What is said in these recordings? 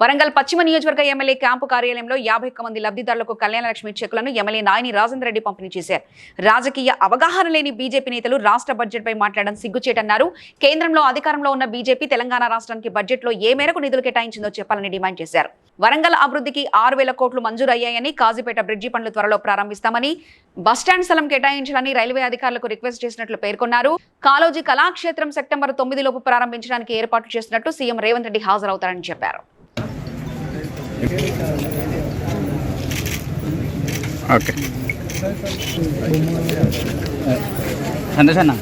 వరంగల్ పశ్చిమ నియోజకవర్గ MLA camp కార్యాలయంలో యాభై ఒక్క మంది లబ్ధిదారులకు కళ్యాణ లక్ష్మి చెక్కులను ఎమ్మెల్యే నాయని రాజేంద్ర రెడ్డి పంపిణీ చేశారు. రాజకీయ అవగాహన లేని బీజేపీ నేతలు రాష్ట్ర బడ్జెట్పై మాట్లాడడం సిగ్గుచేటన్నారు. కేంద్రంలో అధికారంలో ఉన్న బీజేపీ తెలంగాణ రాష్ట్రానికి బడ్జెట్లో ఏ మేరకు నిధులు కేటాయించిందో చెప్పాలని డిమాండ్ చేశారు. వరంగల్ అభివృద్ధికి ఆరు వేల కోట్లు మంజూరయ్యాయని కాజీపేట బ్రిడ్జి పనులు త్వరలో ప్రారంభిస్తామని బస్టాండ్ స్థలం కేటాయించాలని రైల్వే అధికారులకు రిక్వెస్ట్ చేసినట్లు పేర్కొన్నారు. కాలోజీ కళాక్షేత్రం సెప్టెంబర్ తొమ్మిది లోపు ప్రారంభించడానికి ఏర్పాట్లు చేసినట్టు సీఎం రేవంత్ రెడ్డి హాజరవుతారని చెప్పారు. ఓకే. సంతోష్ అన్న.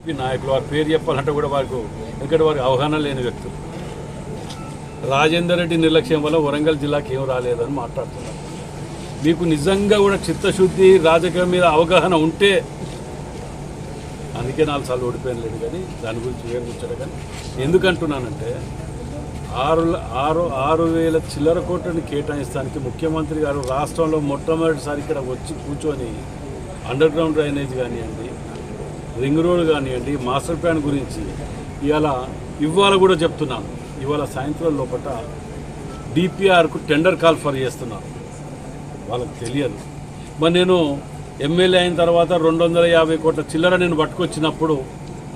ఈ నాయకులు వారి పేరు చెప్పాలంటే కూడా వారికి ఎందుకంటే వారికి అవగాహన లేని వ్యక్తులు. రాజేందర్ రెడ్డి నిర్లక్ష్యం వల్ల వరంగల్ జిల్లాకి ఏం రాలేదని మాట్లాడుతున్నారు. మీకు నిజంగా కూడా చిత్తశుద్ధి రాజకీయం మీద అవగాహన ఉంటే అందుకే నాలుగు సార్లు ఓడిపోయాను లేదు కానీ దాని గురించి వేరు కూర్చోడు కానీ ఎందుకంటున్నానంటే ఆరు ఆరు ఆరు వేల చిల్లర కోట్లను కేటాయిస్తానికి ముఖ్యమంత్రి గారు రాష్ట్రంలో మొట్టమొదటిసారి ఇక్కడ వచ్చి కూర్చొని అండర్ గ్రౌండ్ డ్రైనేజ్ కానివ్వండి రింగ్ రోడ్ కానివ్వండి మాస్టర్ ప్లాన్ గురించి ఇవాళ ఇవాళ కూడా చెప్తున్నాను. ఇవాళ సాయంత్రం లోపల డిపిఆర్కు టెండర్ కాల్ ఫర్ చేస్తున్నాను వాళ్ళకి తెలియదు. మరి నేను ఎమ్మెల్యే అయిన తర్వాత రెండు వందల యాభై కోట్ల చిల్లర నేను పట్టుకొచ్చినప్పుడు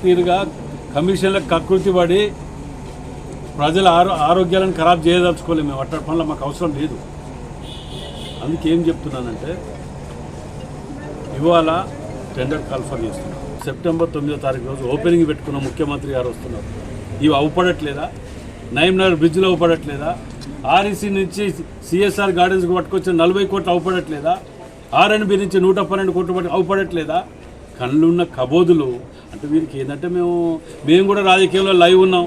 తీరుగా కమిషన్లకు కకృతి పడి ప్రజల ఆరో ఆరోగ్యాలను ఖరాబ్ చేయదలుచుకోలేము మేము. అట్టడి పనులు మాకు అవసరం లేదు. అందుకేం చెప్తున్నానంటే ఇవాళ టెండర్ కాల్ఫర్ చేస్తున్నాం. సెప్టెంబర్ తొమ్మిదో తారీఖు రోజు ఓపెనింగ్ పెట్టుకున్న ముఖ్యమంత్రి గారు వస్తున్నారు. ఇవి అవుపడట్లేదా నయంనగర్ బ్రిడ్జ్లో అవుపడట్లేదా ఆర్ఈసీ నుంచి సిఎస్ఆర్ గార్డెన్స్కి పట్టుకొచ్చిన నలభై కోట్లు అవుపడట్లేదా ఆర్ఎన్బి నుంచి నూట పన్నెండు కోట్లు పట్టి అవ్వపడట్లేదా కళ్ళున్న కబోదులు. అంటే వీరికి ఏంటంటే మేము మేము కూడా రాజకీయంలో లైవ్ ఉన్నాం.